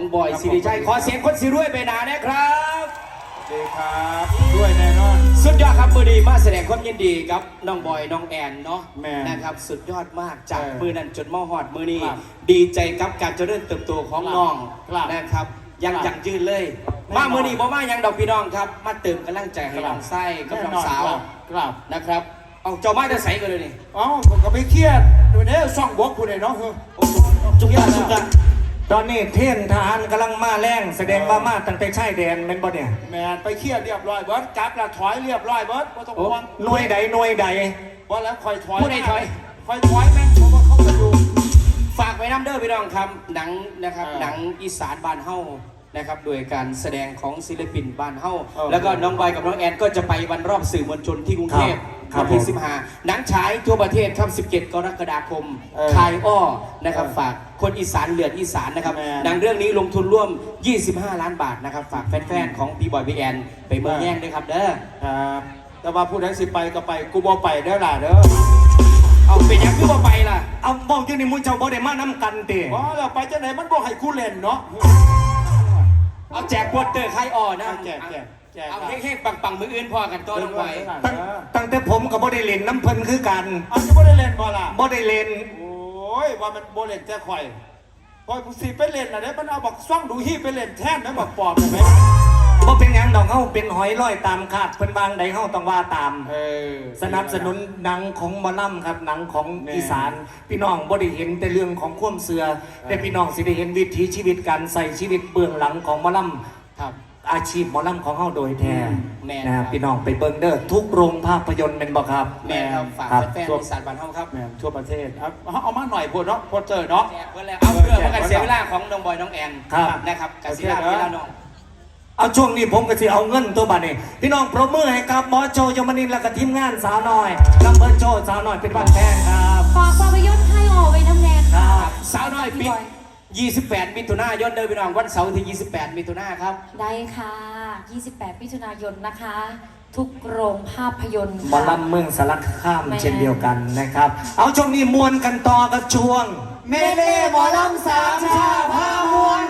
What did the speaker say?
ของบอยครับสิริชัยขอเสียงคนสิรวยไปหนานะครับสวัสดีครับด้วยแน่นอน สุดยอดครับมือดีมาแสดงความยินดีกับน้องบอยน้องแอนเนาะแม่นะครับ สุดยอดมากจากเออมือนั้นจนมอหอดมือนี้ครับดีใจกับการเจริญเติบโตของครับน้องครับนะครับยังครับยังยืนเลย แน่นอน มามือนี้บ่มายังดอกพี่น้องครับ มาเติมกำลังใจให้ครับน้องไส้กับน้องแน่นอนสาวครับครับนะครับเอาเจ้ามาจะใส่กันเลยนี่เอ้าผมก็ไม่เครียดดูเนี่ยซ่องบกคุณเลยเนาะเฮ้ยโอ้โหจุกยาจุกยา ตอนนี้เทียนทหารกำลังมาแรงแสดงว่ามาตั้งแต่ชายแดนแม่นบ่เนี่ยแมนไปเครียดเรียบร้อยเบิร์ดกลับละถอยเรียบร้อยเบิร์ดไม่ต้องห่วงหน่วยใดหน่วยใดว่าแล้วคอยถอยผู้ใดถอย คอยถอยแม่งเพราะว่าเขาจะอยู่ฝากไว้น้ำเด้อพี่น้องครับหนังนะครับเออหนังอีสานบ้านเฮานะครับโดยการแสดงของศิลปินบ้านเฮาเออแล้วก็น้องบอยกับน้องแอนก็จะไปวันรอบสื่อมวลชนที่กรุงเทพ ครับวันที่ ผม15 หนังฉายทั่วประเทศครับ 17 กรกฎาคมเออคายอ้อนะครับ เออฝากคนอีสานเหลือดอีสานนะครับแม่หนังเรื่องนี้ลงทุนร่วม 25 ล้านบาทนะครับ ฝากแฟนๆของพี่บอยพี่แอนไปเมืองแย่งด้วยครับเด้อ ครับแต่ว่าผู้ใดสิไปก็ไปกูบ่ไปเด้อล่ะเด้อเอาเป็นหยังคือว่าไปล่ะเอาบอกอยู่นี่มุ้เจ้าบ่ได้มานํกันติว่าเราไปจังไหนมันบ่ให้คู่เล่นเนาะ เอาแจกโปสเตอร์ใครอ่อนะเอาแจกแจกแจก เอาครับเฮ้งๆปังๆมืออื่นพอกันต้อนน้องบอยตั้งตั้งแต่ผมก็บ่ได้เล่นน้ำเพิ่นคือกันเอาจะบ่ได้เล่นบ่ล่ะบ่ได้เล่นโอ้ยว่ามันบ่เล่นแต่ข่อยข่อยผู้สิไปเล่นน่ะเด้มันเอาบักซ่องดูฮีไปเล่นแทนนะบักปอบได้ไหมบ่เป็นหยังดอกเฮาเป็นหอยลอยตามคาดเพิ่นบางใดเฮาต้องว่าตามเออสนับสนุนหนังของหมอลำครับหนังของแน่อีสาน พี่น้องบ่ได้เห็นแต่เรื่องของความเสือแต่พี่น้องสิได้เห็นวิถีชีวิตการใส่ชีวิตเบื้องหลังของหมอลำครับ อาชีพหมอลำของเฮาโดยแท้แม่นนะคครัรับบพี่น้องไปเบิ่งเด้อทุกโรงภาพยนตร์เป็นบ่ครับแม่ครับฝากครับแฟนๆอีสานบ้านเฮาครับแม่นทั่วประเทศเอาเอาเอามาหน่อยพวดเนาะพวดเจอเนาะ แจกเพื่อนแล้วเอาเพื่อประกันเสียเวลาของน้องบอยน้องแอนครับ นะครับกสิลาเวลาน้อง เอาช่วงนี้ผมก็สิเอาเงินตัวบัดนี้พี่น้องปรบมือให้กับหมอโจยมนินทร์และก็ทีมงานสาวน้อยลำเบิร์โจสาวน้อยเป็นบ้านแพงครับ ฝากภาพยนตร์ไทยออกไว้น้ำแนนคค่ะรับสาวน้อยปิด 28 มิถุนายนเด้อพี่น้องวันเสาร์ที่ 28 มิถุนายนครับ ได้ค่ะ 28มิถุนายนนะคะ ทุกโรงภาพยนตร์หมอค่ะ ลำเมืองสารคามแม่ เช่นเดียวกันนะครับ เอาช่วงนี้มวนกันต่อกับช่วง เมเล่หมอลำสามชาพามวล